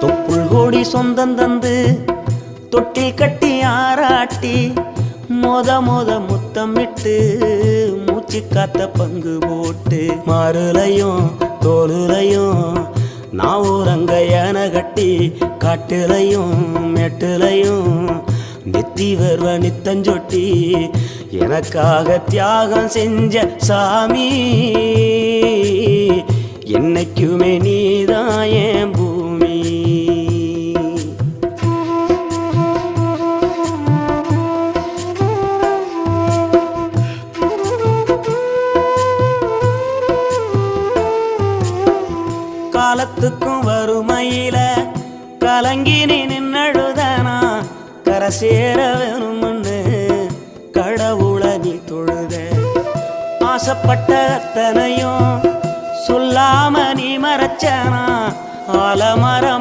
தொப்புள் கோடி சொந்தம் தந்து தொட்டில் கட்டி ஆராட்டி மொத மொத முத்தமிட்டு மூச்சு காத்த பங்கு போட்டு மாறுலையும் தோலுலையும் நான் ஊரங்க யானை கட்டி காட்டுலையும் மெட்டுலையும் நித்தி வருவ நித்தஞ்சொட்டி எனக்காக தியாகம் செஞ்ச சாமி. என்னைக்கு காலத்துக்கும் வறுமையில கலங்கி நீ நின்னழுதனா? கரை சேர வேணும்னு கடவுள நீ தொழுத. ஆசைப்பட்ட அத்தனையும் சொல்லாம நீ மறைச்சனா? ஆலமரம்